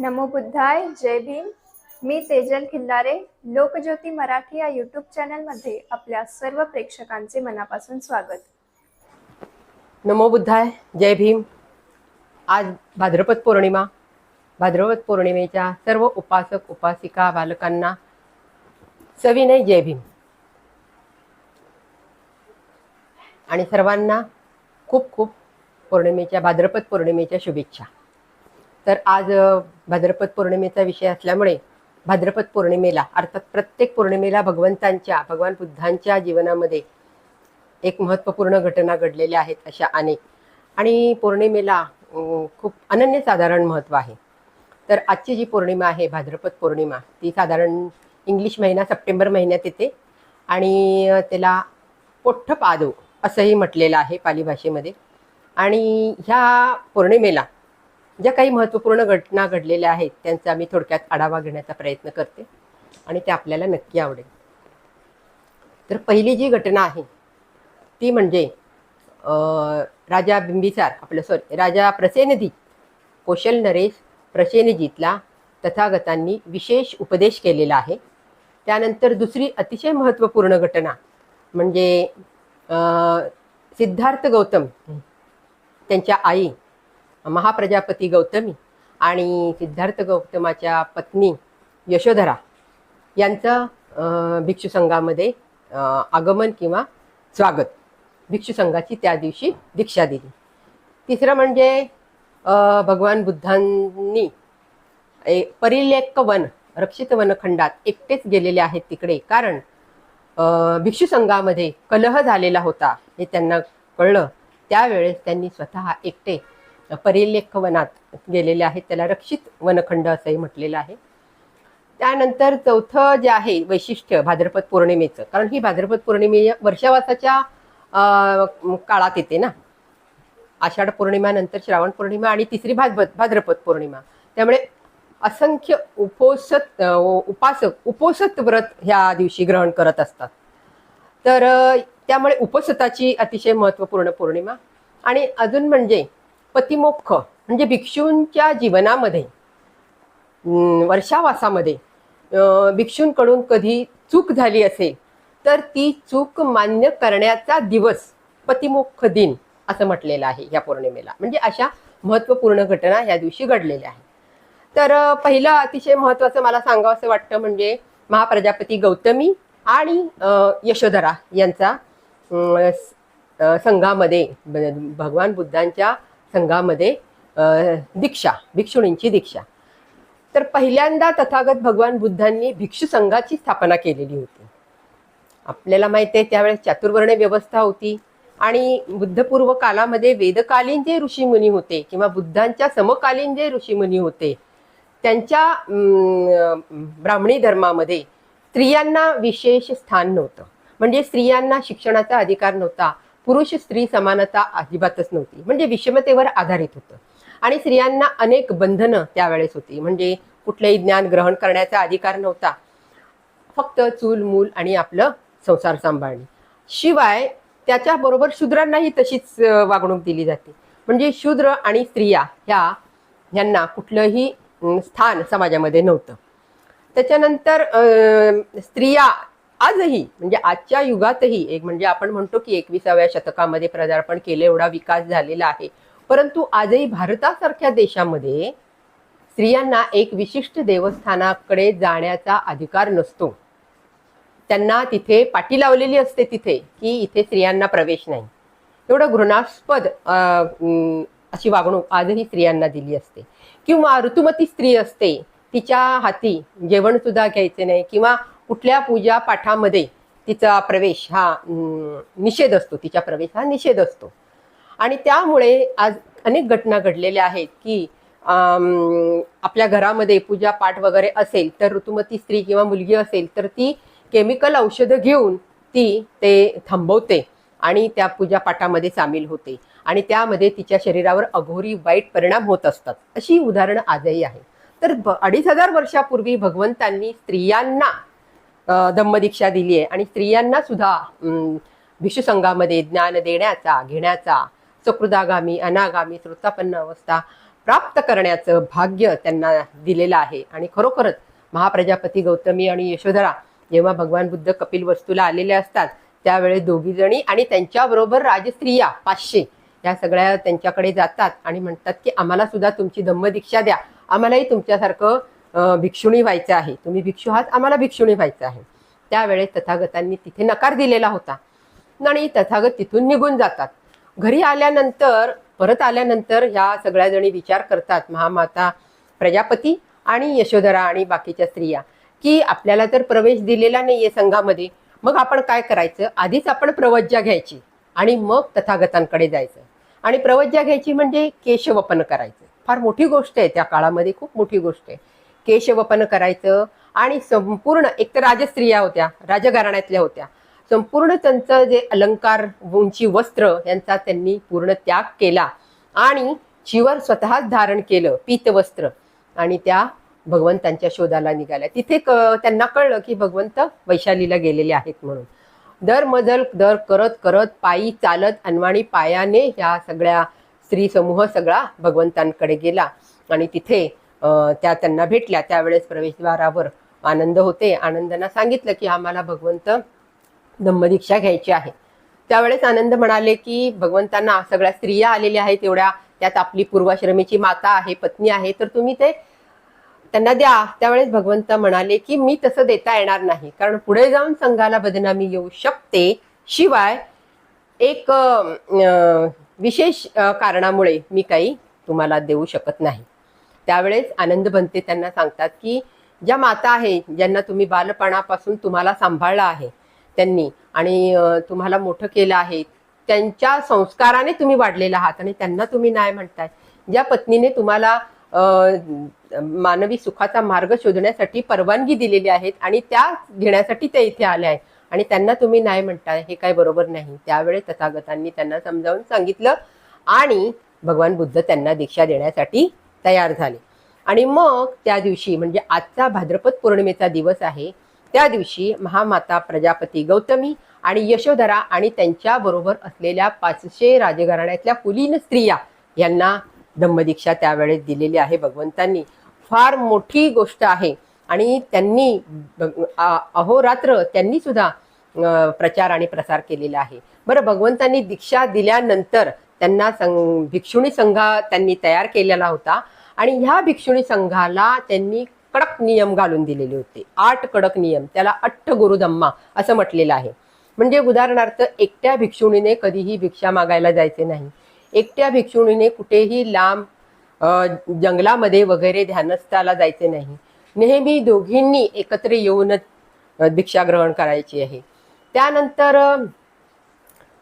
नमो बुद्धाय जय भीम. मी तेजल खिल्लारे लोकज्योती मराठी या यूट्यूब चॅनलमध्ये आपल्या सर्व प्रेक्षकांचे मनापासून स्वागत. नमो बुद्धाय जय भीम. आज भाद्रपद पौर्णिमा. भाद्रपद पौर्णिमेच्या सर्व उपासक उपासिका बालकांना सविनय जय भीम. आणि सर्वांना खूप खूप पौर्णिमेच्या भाद्रपद पौर्णिमेच्या शुभेच्छा. तर आज भाद्रपद पौर्णिमेचा विषय असल्यामुळे भाद्रपद पौर्णिमेला अर्थात प्रत्येक पौर्णिमेला भगवंतांच्या भगवान बुद्धांच्या जीवनामध्ये एक महत्त्वपूर्ण घटना घडलेल्या आहेत अशा अनेक. आणि पौर्णिमेला खूप अनन्यसाधारण महत्त्व आहे. तर आजची जी पौर्णिमा आहे भाद्रपद पौर्णिमा ती साधारण इंग्लिश महिना सप्टेंबर महिन्यात येते. आणि त्याला त्याला पोठ्ठपादो असंही म्हटलेलं आहे पाली भाषेमध्ये. आणि ह्या पौर्णिमेला ज्या काही महत्त्वपूर्ण घटना घडलेल्या आहेत त्यांचा मी थोडक्यात आढावा घेण्याचा प्रयत्न करते आणि ते आपल्याला नक्की आवडेल. तर पहिली जी घटना आहे ती म्हणजे राजा बिंबिसार आपलं सॉरी राजा प्रसेनजीत कौशल नरेश प्रसेनजीतला तथागतांनी विशेष उपदेश केलेला आहे. त्यानंतर दुसरी अतिशय महत्त्वपूर्ण घटना म्हणजे सिद्धार्थ गौतम त्यांच्या आई महाप्रजापती गौतमी आणि सिद्धार्थ गौतमाच्या पत्नी यशोधरा यांचं भिक्षुसंघामध्ये आगमन किंवा स्वागत. भिक्षुसंघाची त्या दिवशी दीक्षा दिली. तिसरं म्हणजे भगवान बुद्धांनी ए परिलेख वन रक्षित वनखंडात एकटेच गेलेले आहेत तिकडे कारण भिक्षुसंघामध्ये कलह झालेला होता हे त्यांना कळलं. त्यावेळेस त्यांनी स्वतः एकटे परिलेख वनात गेलेले आहेत. त्याला रक्षित वनखंड असंही म्हटलेलं आहे. त्यानंतर चौथं जे आहे वैशिष्ट्य भाद्रपद पौर्णिमेचं कारण ही भाद्रपद पौर्णिमे वर्षावासाच्या काळात येते ना. आषाढ पौर्णिमानंतर श्रावण पौर्णिमा आणि तिसरी भाद्रपद भाद्रपद पौर्णिमा. त्यामुळे असंख्य उपोसत उपासक उपोसत व्रत ह्या दिवशी ग्रहण करत असतात. तर त्यामुळे उपसताची अतिशय महत्त्वपूर्ण पौर्णिमा. आणि अजून म्हणजे पतिमोक्ष म्हणजे भिक्षूंच्या जीवनामध्ये वर्षावासामध्ये भिक्षूंकडून कधी चूक झाली असेल तर ती चूक मान्य करण्याचा दिवस पतिमोक्ष दिन असं म्हटलेलं आहे या पौर्णिमेला. म्हणजे अशा महत्त्वपूर्ण घटना या दिवशी घडलेल्या आहेत. तर पहिलं अतिशय महत्त्वाचं मला सांगावं असं वाटतं म्हणजे महाप्रजापती गौतमी आणि यशोधरा यांचा संघामध्ये भगवान बुद्धांच्या संघामध्ये दीक्षा भिक्षुणींची दीक्षा. तर पहिल्यांदा तथागत भगवान बुद्धांनी भिक्षू संघाची स्थापना केलेली होती. आपल्याला माहिती आहे त्यावेळेस चातुर्वर्ण व्यवस्था होती आणि बुद्धपूर्व कालामध्ये वेदकालीन जे ऋषीमुनी होते किंवा बुद्धांच्या समकालीन जे ऋषीमुनी होते त्यांच्या ब्राह्मणी धर्मामध्ये स्त्रियांना विशेष स्थान नव्हतं. म्हणजे स्त्रियांना शिक्षणाचा अधिकार नव्हता. पुरुष स्त्री समानता अजिबातच नव्हती. म्हणजे विषमतेवर आधारित होतं. आणि स्त्रियांना अनेक बंधनं त्यावेळेस होती. म्हणजे कुठलंही ज्ञान ग्रहण करण्याचा अधिकार नव्हता. फक्त चूल मूल आणि आपलं संसार सांभाळणे. शिवाय त्याच्याबरोबर शूद्रांनाही तशीच वागणूक दिली जाते. म्हणजे शूद्र आणि स्त्रिया ह्या ह्यांना कुठलंही स्थान समाजामध्ये नव्हतं. त्याच्यानंतर स्त्रिया आजही म्हणजे आजच्या युगातही एक म्हणजे आपण म्हणतो की एकविसाव्या शतकामध्ये पदार्पण केलं एवढा विकास झालेला आहे. परंतु आजही भारतासारख्या देशामध्ये स्त्रियांना एक विशिष्ट देवस्थानाकडे जाण्याचा अधिकार नसतो. त्यांना तिथे पाटी लावलेली असते तिथे की इथे स्त्रियांना प्रवेश नाही. एवढं घृणास्पद अशी वागणूक आजही स्त्रियांना दिली असते. किंवा ऋतुमती स्त्री असते तिच्या हाती जेवण सुद्धा घ्यायचे नाही किंवा कुठल्या पूजा पाठामध्ये तिचा प्रवेश हा निषेध असतो तिचा प्रवेश हा निषेध असतो. आणि त्यामुळे आज अनेक घटना घडलेल्या आहेत की आपल्या घरामध्ये पूजा पाठ वगैरे असेल तर ऋतुमती स्त्री किंवा मुलगी असेल तर ती केमिकल औषधं घेऊन ती ते थांबवते आणि त्या पूजा पाठामध्ये सामील होते. आणि त्यामध्ये तिच्या शरीरावर अघोरी वाईट परिणाम होत असतात. अशी उदाहरणं आजही आहे तर अडीच हजार वर्षापूर्वी भगवंतांनी स्त्रियांना धम्मदीक्षा दिली आहे. आणि स्त्रियांना सुद्धा भिषुसंघामध्ये ज्ञान देण्याचा घेण्याचा सकृदागामी अनागामी श्रोतापन्न अवस्था प्राप्त करण्याचं भाग्य त्यांना दिलेलं आहे. आणि खरोखरच महाप्रजापती गौतमी आणि यशोधरा जेव्हा भगवान बुद्ध कपिल वस्तूला आलेले असतात त्यावेळेस दोघी जणी आणि त्यांच्याबरोबर राजस्त्रिया पाचशे या सगळ्या त्यांच्याकडे जातात आणि म्हणतात की आम्हाला सुद्धा तुमची दीक्षा द्या. आम्हालाही तुमच्यासारखं भिक्षुणी व्हायचं आहे. तुम्ही भिक्षू आहात आम्हाला भिक्षुणी व्हायचं आहे. त्यावेळेस तथागतांनी तिथे नकार दिलेला होता. आणि तथागत तिथून निघून जातात. घरी आल्यानंतर परत आल्यानंतर ह्या सगळ्या जणी विचार करतात महामाता प्रजापती आणि यशोधरा आणि बाकीच्या स्त्रिया की आपल्याला तर प्रवेश दिलेला नाही आहे संघामध्ये मग आपण काय करायचं? आधीच आपण प्रवज्जा घ्यायची आणि मग तथागतांकडे जायचं. आणि प्रवज्जा घ्यायची म्हणजे केशवपन करायचं. फार मोठी गोष्ट आहे त्या काळामध्ये खूप मोठी गोष्ट आहे. केशवपन करायचं. आणि संपूर्ण एक तर राजस्त्रिया होत्या राजघराण्यातल्या होत्या. संपूर्ण त्यांचं जे अलंकार उंची वस्त्र यांचा त्यांनी पूर्ण त्याग केला. आणि शिवर स्वतःच धारण केलं पीतवस्त्र. आणि त्या भगवंतांच्या शोधाला निघाल्या. तिथे क- त्यांना कळलं की भगवंत वैशालीला गेलेले आहेत म्हणून. दर मजल दर करत करत पायी चालत अनवाणी पायाने ह्या सगळ्या स्त्री समूह सगळा भगवंतांकडे गेला. आणि तिथे त्या त्यांना भेटल्या. त्यावेळेस प्रवेशद्वारावर आनंद होते. आनंदांना सांगितलं की आम्हाला भगवंत धम्मदीक्षा घ्यायची आहे. त्यावेळेस आनंद म्हणाले की भगवंतांना सगळ्या स्त्रिया आलेल्या आहेत. एवढ्या त्यात आपली पूर्वाश्रमीची माता आहे पत्नी आहे. तर तुम्ही ते त्यांना द्या. त्यावेळेस भगवंत म्हणाले की मी तसं देता येणार नाही. कारण पुढे जाऊन संघाला बदनामी येऊ शकते. शिवाय एक विशेष कारणामुळे मी काही तुम्हाला देऊ शकत नाही. त्यावेळेस आनंद बनते त्यांना सांगतात की ज्या माता आहे ज्यांना तुम्ही बालपणापासून तुम्हाला सांभाळलं आहे त्यांनी आणि तुम्हाला मोठं केलं आहे त्यांच्या संस्काराने तुम्ही वाढलेला आहात आणि त्यांना तुम्ही नाही म्हणताय. ज्या पत्नीने तुम्हाला मानवी सुखाचा मार्ग शोधण्यासाठी परवानगी दिलेली आहेत आणि त्या घेण्यासाठी त्या इथे आल्या आहेत आणि त्यांना तुम्ही नाही म्हणताय हे काय बरोबर नाही. त्यावेळेस तथागतांनी त्यांना समजावून सांगितलं आणि भगवान बुद्ध त्यांना दीक्षा देण्यासाठी तयार झाले. आणि मग त्या दिवशी म्हणजे आजचा भाद्रपद पौर्णिमेचा दिवस आहे त्या दिवशी महामाता प्रजापती गौतमी आणि यशोधरा आणि त्यांच्या बरोबर असलेल्या पाचशे राजघराण्यातल्या कुलीन स्त्रिया यांना धम्मदीक्षा त्यावेळेस दिलेली आहे भगवंतांनी. फार मोठी गोष्ट आहे. आणि त्यांनी अहोरात्र त्यांनी सुद्धा प्रचार आणि प्रसार केलेला आहे. बरं भगवंतांनी दीक्षा दिल्यानंतर त्यांना संघ भिक्षुणी संघ त्यांनी तयार केलेला होता. आणि ह्या भिक्षुणी संघाला त्यांनी कडक नियम घालून दिलेले होते. आठ कडक नियम त्याला अठ्ठ गुरुधम्मा असं म्हटलेलं आहे. म्हणजे उदाहरणार्थ एकट्या भिक्षुणीने कधीही भिक्षा मागायला जायचे नाही. एकट्या भिक्षुणीने कुठेही लांब जंगलामध्ये वगैरे ध्यानस्थाला जायचे नाही. नेहमी दोघींनी एकत्र येऊनच भिक्षा ग्रहण करायची आहे. त्यानंतर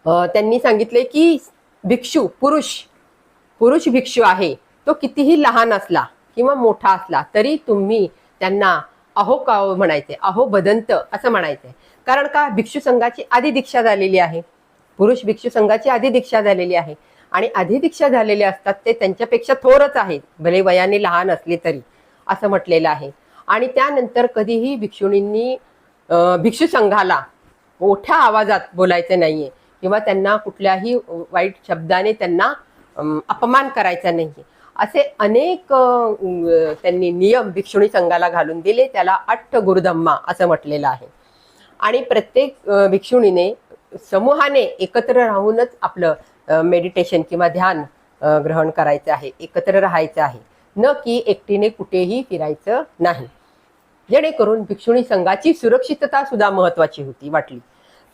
त्यांनी सांगितले की भिक्षू पुरुष. पुरुष भिक्षू आहे. तो कितीही लहान असला किंवा मोठा असला तरी तुम्ही त्यांना अहो काव म्हणायचे अहो बदंत असं म्हणायचंय कारण का? भिक्षू संघाची आधी दीक्षा झालेली आहे. पुरुष भिक्षू संघाची आधी दीक्षा झालेली आहे. आणि आधी दीक्षा झालेले असतात ते त्यांच्यापेक्षा थोरच आहेत. भले वयाने लहान असले तरी असं म्हटलेलं आहे. आणि त्यानंतर कधीही भिक्षुणींनी भिक्षू संघाला मोठ्या आवाजात बोलायचं नाहीये. किंवा त्यांना कुठल्याही वाईट शब्दाने त्यांना अपमान करायचा नाही. असे अनेक त्यांनी नियम भिक्षुणी संघाला घालून दिले त्याला अट्ट गुरुधम्मा असं म्हटलेलं आहे. आणि प्रत्येक भिक्षुणीने समूहाने एकत्र राहूनच आपलं मेडिटेशन किंवा ध्यान ग्रहण करायचं आहे एकत्र राहायचं आहे. न की एकटीने कुठेही फिरायचं नाही. जेणेकरून भिक्षुणी संघाची सुरक्षितता सुद्धा महत्वाची होती वाटली.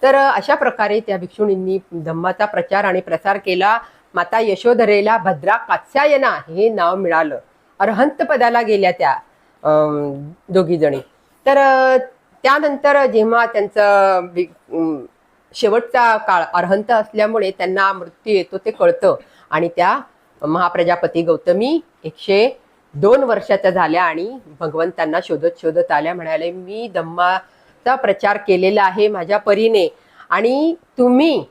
तर अशा प्रकारे त्या भिक्षुणींनी धम्माचा प्रचार आणि प्रसार केला. माता यशोधरेला भद्रा कात्सायना हे नाव मिळालं. अर्हंत पदाला गेल्या त्या दोघीजणी दोघी जणी. तर त्यानंतर जेव्हा त्यांचं शेवटचा काळ अर्हंत असल्यामुळे त्यांना मृत्यू येतो ते कळतं. आणि त्या महाप्रजापती गौतमी एकशे दोन वर्षाच्या झाल्या आणि भगवंतांना शोधत शोधत आल्या म्हणाले मी धम्मा धम्माचा प्रचार केलेला आहे माझ्या परीने. आणि तुम्ही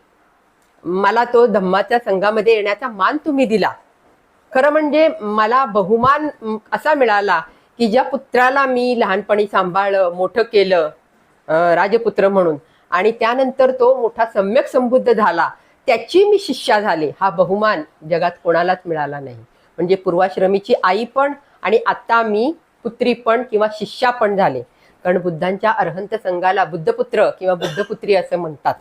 मला तो धम्माच्या संघामध्ये येण्याचा मान तुम्ही दिला. खरं म्हणजे मला बहुमान असा मिळाला की ज्या पुत्राला मी लहानपणी सांभाळलं मोठं केलं राजपुत्र म्हणून आणि त्यानंतर तो मोठा सम्यक संबुद्ध झाला त्याची मी शिष्या झाले. हा बहुमान जगात कोणालाच मिळाला नाही. म्हणजे पूर्वाश्रमीची आई पण आणि आता मी पुत्री पण किंवा शिष्या पण झाले. कारण बुद्धांच्या अर्हंत संघाला बुद्धपुत्र किंवा बुद्धपुत्री असं म्हणतात.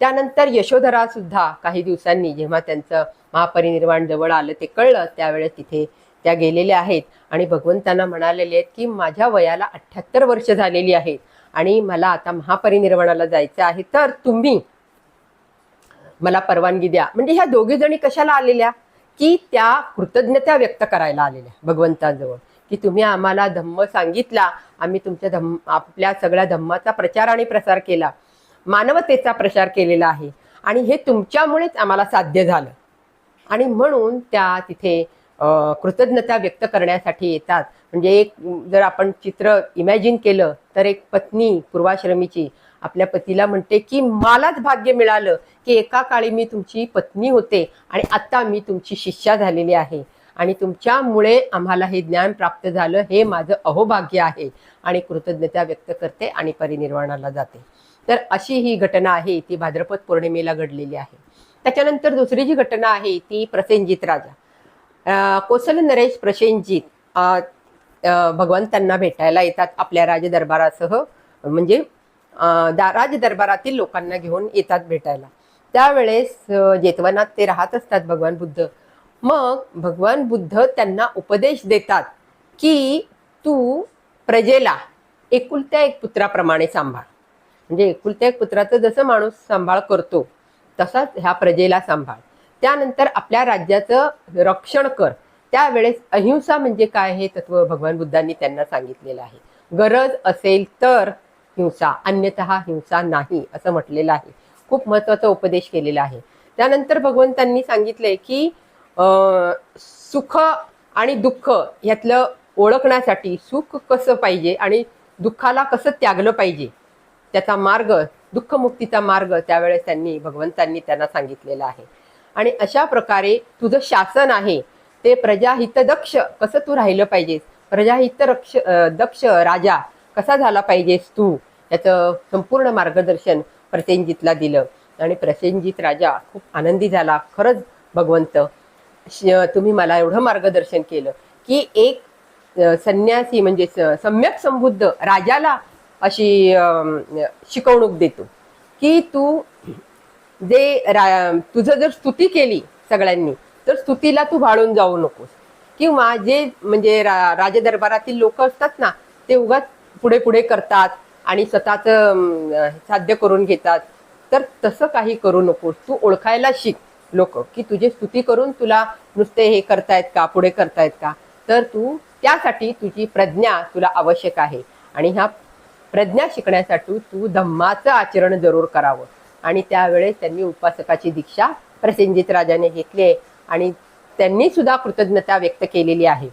त्यानंतर यशोधरा सुद्धा काही दिवसांनी जेव्हा त्यांचं महापरिनिर्वाण जवळ आलं ते कळलं त्यावेळेस तिथे त्या गेलेल्या आहेत. आणि भगवंतांना म्हणालेले आहेत की माझ्या वयाला अठ्ठ्याहत्तर वर्ष झालेली आहेत आणि मला आता महापरिनिर्वाणाला जायचं आहे तर तुम्ही मला परवानगी द्या. म्हणजे ह्या दोघी जणी कशाला आलेल्या? की त्या कृतज्ञता व्यक्त करायला आलेल्या भगवंताजवळ. की तुम्ही आम्हाला धम्म सांगितला. आम्ही तुमच्या धम्म आपल्या सगळ्या धम्माचा प्रचार आणि प्रसार केला. मानवतेचा प्रसार केलेला आहे. आणि हे तुमच्यामुळेच आम्हाला साध्य झालं. आणि म्हणून त्या तिथे कृतज्ञता व्यक्त करण्यासाठी येतात. म्हणजे एक जर आपण चित्र इमॅजिन केलं तर एक पत्नी पूर्वाश्रमीची आपल्या पतीला म्हणते की मलाच भाग्य मिळालं की एका काळी मी तुमची पत्नी होते आणि आता मी तुमची शिष्या झालेली आहे. आणि तुमच्यामुळे आम्हाला हे ज्ञान प्राप्त झालं हे माझं अहोभाग्य आहे आणि कृतज्ञता व्यक्त करते आणि परिनिर्वाणाला जाते. तर अशी ही घटना आहे ती भाद्रपद पौर्णिमेला घडलेली आहे. त्याच्यानंतर दुसरी जी घटना आहे ती प्रसेनजित राजा. कोसल नरेश प्रसेनजित भगवंतांना भेटायला येतात आपल्या राजदरबारासह म्हणजे दा राजदरबारातील लोकांना घेऊन येतात भेटायला. त्यावेळेस जेतवनात ते राहत असतात भगवान बुद्ध. मग भगवान बुद्ध त्यांना उपदेश देतात की तू प्रजेला एकुलत्या एक पुत्राप्रमाणे सांभाळ. म्हणजे एकुलत्या एक पुत्राचं जसं माणूस सांभाळ करतो तसाच ह्या प्रजेला सांभाळ. त्यानंतर आपल्या राज्याचं रक्षण कर. त्यावेळेस अहिंसा म्हणजे काय हे तत्व भगवान बुद्धांनी त्यांना सांगितलेलं आहे. गरज असेल तर हिंसा अन्यथा हिंसा नाही असं म्हटलेलं आहे. खूप महत्त्वाचा उपदेश केलेला आहे. त्यानंतर भगवंतांनी सांगितलंय की सुख आणि दुःख ह्यातलं ओळखण्यासाठी सुख कसं पाहिजे आणि दुःखाला कसं त्यागलं पाहिजे? त्याचा मार्ग दुःखमुक्तीचा मार्ग त्यावेळेस त्यांनी भगवंतांनी त्यांना सांगितलेला आहे. आणि अशा प्रकारे तुझं शासन आहे ते प्रजाहित दक्ष कसं तू राहिलं पाहिजेस? प्रजाहित रक्ष दक्ष राजा कसा झाला पाहिजेस तू? याचं संपूर्ण मार्गदर्शन प्रसेनजितला दिलं. आणि प्रसेनजित राजा खूप आनंदी झाला. खरंच भगवंत तुम्ही मला एवढं मार्गदर्शन केलं की एक संन्यासी म्हणजे स- सम्यक संबुद्ध राजाला अशी शिकवणूक देतो की तू जे रा- तुझं जर स्तुती केली सगळ्यांनी तर स्तुतीला तू भाळून जाऊ नकोस. किंवा जे म्हणजे रा- राजदरबारातील लोक असतात ना ते उगाच पुढे पुढे करतात आणि स्वतःच साध्य करून घेतात. तर तसं काही करू नकोस. तू ओळखायला शिक. लोक की तुझे स्तुती करून तुला नुसते हे करतायत का पुढे करतायत का? तर तू त्यासाठी तुझी प्रज्ञा तुला आवश्यक आहे. आणि ह्या प्रज्ञा शिकण्यासाठी तू धम्माचं आचरण जरूर करावं. आणि त्यावेळेस त्यांनी उपासकाची दीक्षा प्रसेनजित राजाने घेतली आहे. आणि त्यांनी सुद्धा कृतज्ञता व्यक्त केलेली आहे.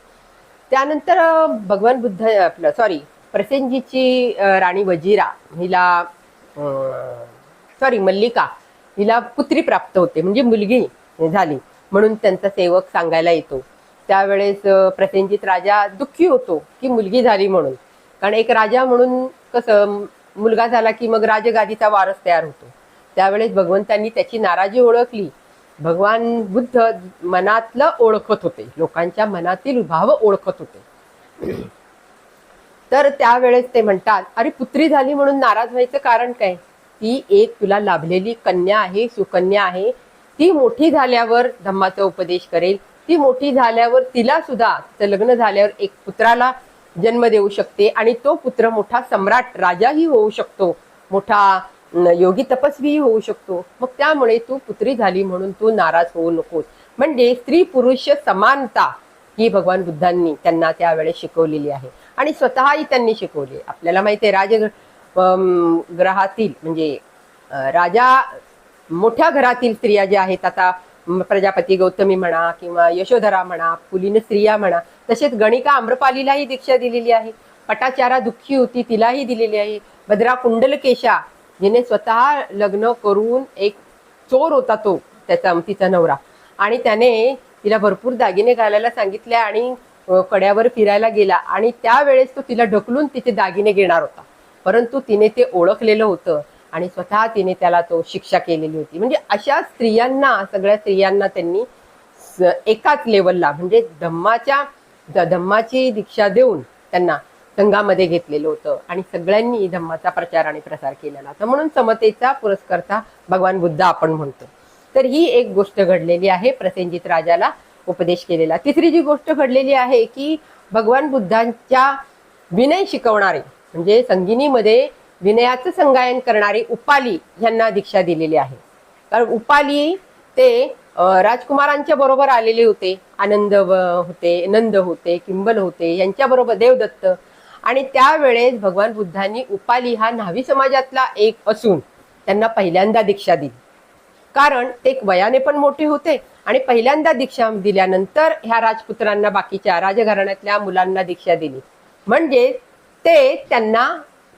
त्यानंतर भगवान बुद्ध आपलं सॉरी प्रसेनजीची राणी वजिरा हिला सॉरी मल्लिका हिला पुत्री प्राप्त होते म्हणजे मुलगी झाली म्हणून त्यांचा सेवक सांगायला येतो. त्यावेळेस प्रसेनजित राजा दुःखी होतो की मुलगी झाली म्हणून. कारण एक राजा म्हणून कसं मुलगा झाला की मग राजगादीचा वारस तयार होतो. त्यावेळेस भगवंतांनी त्याची नाराजी ओळखली. भगवान बुद्ध मनातलं ओळखत होते. लोकांच्या मनातील भाव ओळखत होते. तर त्यावेळेस ते म्हणतात अरे पुत्री झाली म्हणून नाराज व्हायचं कारण काय? ती एक तुला लाभलेली कन्या आहे सुकन्या आहे. ती मोठी झाल्यावर धम्माचा उपदेश करेल. ती मोठी झाल्यावर तिला सुद्धा तिचं लग्न झाल्यावर एक पुत्राला जन्म देऊ शकते आणि तो पुत्र मोठा सम्राट राजाही होऊ शकतो. मोठा योगी तपस्वीही होऊ शकतो. मग त्यामुळे तू पुत्री झाली म्हणून तू नाराज होऊ नकोस. म्हणजे स्त्री पुरुष समानता ही भगवान बुद्धांनी त्यांना त्यावेळेस शिकवलेली आहे. आणि स्वतःही त्यांनी शिकवली आपल्याला माहिती आहे राज ग्रहातील म्हणजे राजा मोठ्या घरातील स्त्रिया ज्या आहेत आता प्रजापती गौतमी म्हणा किंवा यशोधरा म्हणा पुलीन स्त्रिया म्हणा तसेच गणिका आम्रपालीलाही दीक्षा दिलेली आहे. पटाचारा दुःखी होती तिलाही दिलेली आहे. भद्रा कुंडलकेशा जिने स्वतः लग्न करून एक चोर होता तो त्याचा तिचा नवरा. आणि त्याने तिला भरपूर दागिने घालायला सांगितले आणि कड्यावर फिरायला गेला. आणि त्यावेळेस तो तिला ढकलून तिचे दागिने घेणार होता. परंतु तिने ते ओळखलेलं होतं आणि स्वतः तिने त्याला तो शिक्षा केलेली होती. म्हणजे अशा स्त्रियांना सगळ्या स्त्रियांना त्यांनी एकाच लेवलला म्हणजे धम्माच्या धम्माची दीक्षा देऊन त्यांना संघामध्ये घेतलेलं होतं आणि सगळ्यांनी धम्माचा प्रचार आणि प्रसार केलेला होता. म्हणून समतेचा पुरस्कर्ता भगवान बुद्ध आपण म्हणतो. तर ही एक गोष्ट घडलेली आहे प्रसेनजित राजाला उपदेश केलेला. तिसरी जी गोष्ट घडलेली आहे की भगवान बुद्धांच्या विनय शिकवणारे म्हणजे संगिनीमध्ये विनयाचं संगायन करणारे उपाली यांना दीक्षा दिलेली आहे. कारण उपाली ते राजकुमारांच्या बरोबर आलेले होते. आनंद होते नंद होते किंबल होते यांच्या बरोबर देवदत्त. आणि त्यावेळेस भगवान बुद्धांनी उपाली हा न्हावी समाजातला एक असून त्यांना पहिल्यांदा दीक्षा दिली. कारण ते वयाने पण मोठे होते आणि पहिल्यांदा दीक्षा दिल्यानंतर ह्या राजपुत्रांना बाकीच्या राजघराण्यातल्या मुलांना दीक्षा दिली. म्हणजे ते त्यांना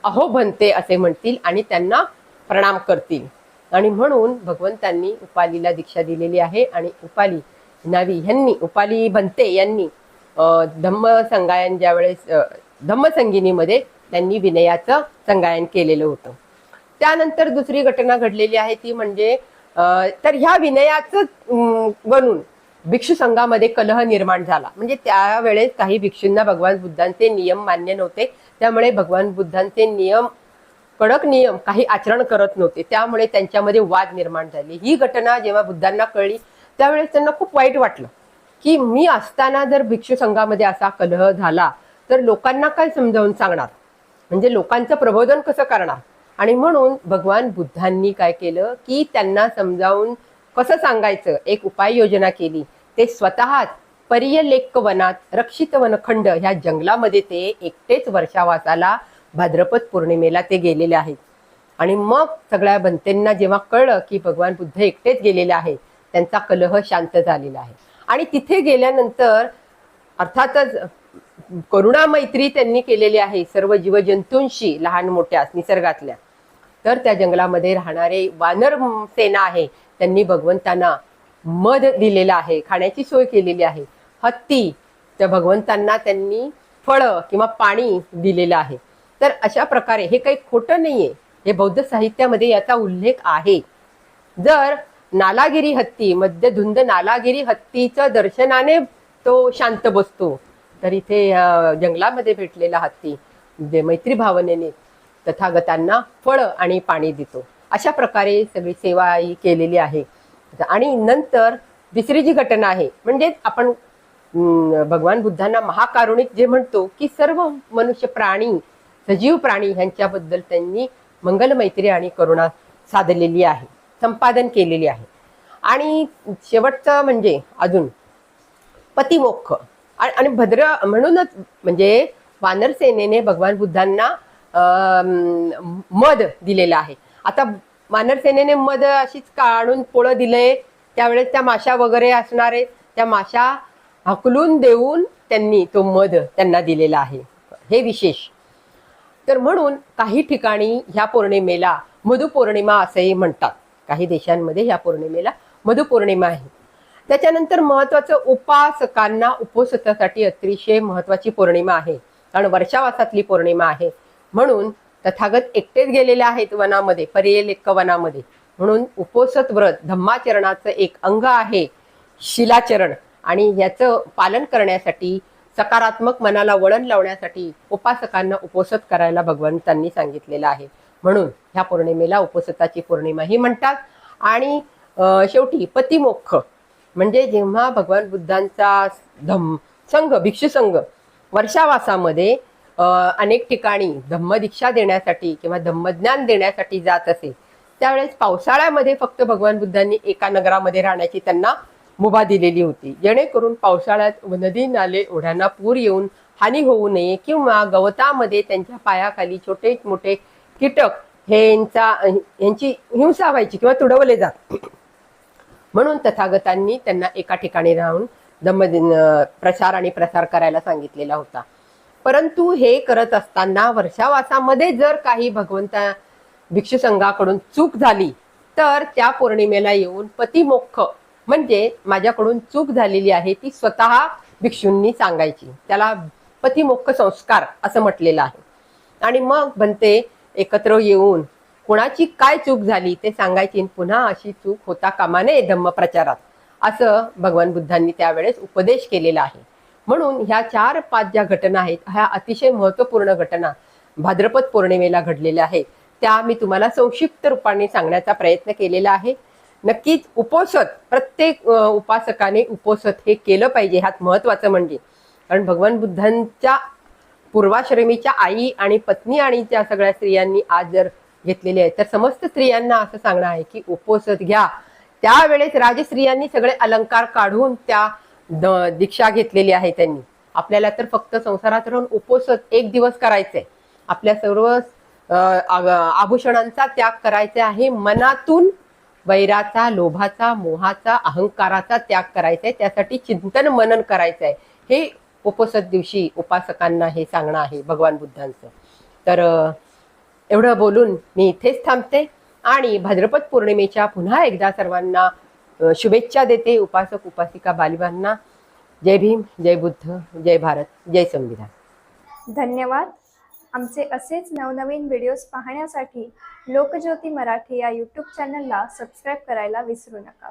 अहो बनते असे म्हणतील आणि त्यांना प्रणाम करतील. आणि म्हणून भगवंतांनी उपालीला दीक्षा दिलेली आहे आणि उपाली नावी ह्यांनी उपाली बनते यांनी धम्मसंगायन धम्म संगायन ज्यावेळेस धम्मसंगिनीमध्ये त्यांनी विनयाचं संगायन केलेलं होतं. त्यानंतर दुसरी घटना घडलेली आहे ती म्हणजे तर ह्या विनयाचं बनून भिक्षू संघामध्ये कलह निर्माण झाला. म्हणजे त्यावेळेस काही भिक्षूंना भगवान बुद्धांचे नियम मान्य नव्हते. त्यामुळे भगवान बुद्धांचे नियम कडक नियम काही आचरण करत नव्हते. त्यामुळे त्यांच्यामध्ये वाद निर्माण झाले. ही घटना जेव्हा बुद्धांना कळली त्यावेळेस त्यांना खूप वाईट वाटलं. की मी असताना जर भिक्षू संघामध्ये असा कलह झाला तर लोकांना काय समजावून सांगणार? म्हणजे लोकांचं प्रबोधन कसं करणार? आणि म्हणून भगवान बुद्धांनी काय केलं? की त्यांना समजावून कसं सांगायचं? एक उपाययोजना केली. ते स्वतःच पर्यलेक वनात रक्षित वनखंड ह्या जंगलामध्ये ते एकटेच वर्षावासाला भाद्रपद पौर्णिमेला ते गेलेले आहेत. आणि मग सगळ्या बनतेंना जेव्हा कळलं की भगवान बुद्ध एकटेच गेलेले आहेत त्यांचा कलह शांत झालेला आहे. आणि तिथे गेल्यानंतर अर्थातच करुणा मैत्री त्यांनी केलेली आहे सर्व जीवजंतूंशी लहान मोठ्या निसर्गातल्या. तर त्या जंगलामध्ये राहणारे वानर सेना आहे त्यांनी भगवंतांना मध दिलेला आहे खाण्याची सोय केलेली आहे. हत्ती त्या भगवंतांना त्यांनी फळं किंवा पाणी दिलेलं आहे. तर अशा प्रकारे हे काही खोटं नाहीये. हे बौद्ध साहित्यामध्ये याचा उल्लेख आहे. जर नालागिरी हत्ती मध्यधुंद नालागिरी हत्तीचं दर्शनाने तो शांत बसतो तर इथे जंगलामध्ये भेटलेला हत्ती जे मैत्री भावनेने तथागतांना फळं आणि पाणी देतो. अशा प्रकारे सगळी सेवा ही केलेली आहे. आणि नंतर दुसरी जी घटना आहे म्हणजेच आपण भगवान बुद्धांना महाकारुणिक जे म्हणतो की सर्व मनुष्य प्राणी सजीव प्राणी ह्यांच्याबद्दल त्यांनी मंगल मैत्री आणि करुणा साधलेली आहे संपादन केलेली आहे. आणि शेवटचं म्हणजे अजून पतिमोक्ष. आणि आणि भद्र म्हणूनच म्हणजे वानरसेनेने भगवान बुद्धांना मध दिलेलं आहे. आता वानर सेनेने मध अशीच काढून पोळं दिलंय त्यावेळेस त्या माशा वगैरे असणारे त्या माशा हकलून देऊन त्यांनी तो मध त्यांना दिलेला आहे. हे विशेष. तर म्हणून काही ठिकाणी ह्या पौर्णिमेला मधुपौर्णिमा असंही म्हणतात. काही देशांमध्ये ह्या पौर्णिमेला मधुपौर्णिमा आहे. त्याच्यानंतर महत्वाचं उपासकांना उपोषणासाठी अतिशय महत्वाची पौर्णिमा आहे. कारण वर्षावासातली पौर्णिमा आहे. म्हणून तथागत एकटेच गेलेले आहेत वनामध्ये पर्यलेक वनामध्ये. म्हणून उपोसत व्रत धम्माचरणाचं एक अंग आहे शिलाचरण. आणि याचं पालन करण्यासाठी सकारात्मक मनाला वळण लावण्यासाठी उपासकांना उपोसत करायला भगवंतांनी सांगितलेलं आहे. म्हणून ह्या पौर्णिमेला उपोसताची पौर्णिमा ही म्हणतात. आणि शेवटी पतिमोक्ष. म्हणजे जेव्हा भगवान बुद्धांचा धम्म संघ भिक्षुसंघ वर्षावासामध्ये अनेक ठिकाणी धम्मदीक्षा देण्यासाठी किंवा धम्मज्ञान देण्यासाठी जात असे. त्यावेळेस पावसाळ्यामध्ये फक्त भगवान बुद्धांनी एका नगरामध्ये राहण्याची त्यांना मुभा दिलेली होती. जेणेकरून पावसाळ्यात नदी नाले ओढ्यांना पूर येऊन हानी होऊ नये किंवा गवतामध्ये त्यांच्या पायाखाली छोटे मोठे कीटक हे यांचा यांची हिंसा व्हायची किंवा तुडवले जात. म्हणून तथागतांनी त्यांना एका ठिकाणी राहून धम्म प्रसार आणि प्रसार करायला सांगितलेला होता. परंतु हे करत असताना वर्षावासामध्ये जर काही भगवंता भिक्षू संघाकडून चूक झाली तर त्या पौर्णिमेला येऊन पतिमोक्ष म्हणजे माझ्याकडून चूक झालेली आहे ती स्वतः भिक्षूंनी सांगायची. त्याला पतिमोक्ष संस्कार असं म्हटलेलं आहे. आणि मग बनते एकत्र येऊन कुणाची काय चूक झाली ते सांगायची पुन्हा अशी चूक होता कामा नये धम्मप्रचारात असं भगवान बुद्धांनी त्यावेळेस उपदेश केलेला आहे. म्हणून ह्या चार पाच ज्या घटना आहेत ह्या अतिशय महत्त्वपूर्ण घटना भाद्रपद पौर्णिमेला घडलेल्या आहेत. त्या मी तुम्हाला संक्षिप्त रूपाने सांगण्याचा प्रयत्न केलेला आहे. नक्कीच उपोषत प्रत्येक उपासकाने उपोषत हे केलं पाहिजे ह्यात महत्वाचं म्हणजे. कारण भगवान बुद्धांच्या पूर्वाश्रमीच्या आई आणि पत्नी आणि त्या सगळ्या स्त्रियांनी आज जर घेतलेले आहेत तर समस्त स्त्रियांना असं सांगणं आहे की उपोषत घ्या. त्यावेळेस राजस्त्रियांनी सगळे अलंकार काढून त्या दीक्षा घेतलेली आहे त्यांनी. आपल्याला तर फक्त संसारात राहून उपोषत एक दिवस करायचंय. आपल्या सर्व आभूषणांचा त्याग करायचा आहे. मनातून वैराचा लोभाचा मोहाचा अहंकाराचा त्याग करायचा आहे त्यासाठी चिंतन मनन करायचं आहे हे उपोषद दिवशी उपासकांना हे सांगणं आहे भगवान बुद्धांचं. तर एवढं बोलून मी इथेच थांबते आणि भाद्रपद पौर्णिमेच्या पुन्हा एकदा सर्वांना शुभेच्छा देते उपासक उपासिका बालिबांना जय भीम जय बुद्ध जय भारत जय संविधान. धन्यवाद. आमचे असेच नवनवीन व्हिडिओज पाहण्यासाठी लोकज्योती मराठी या यूट्यूब चॅनलला सबस्क्राईब करायला विसरू नका.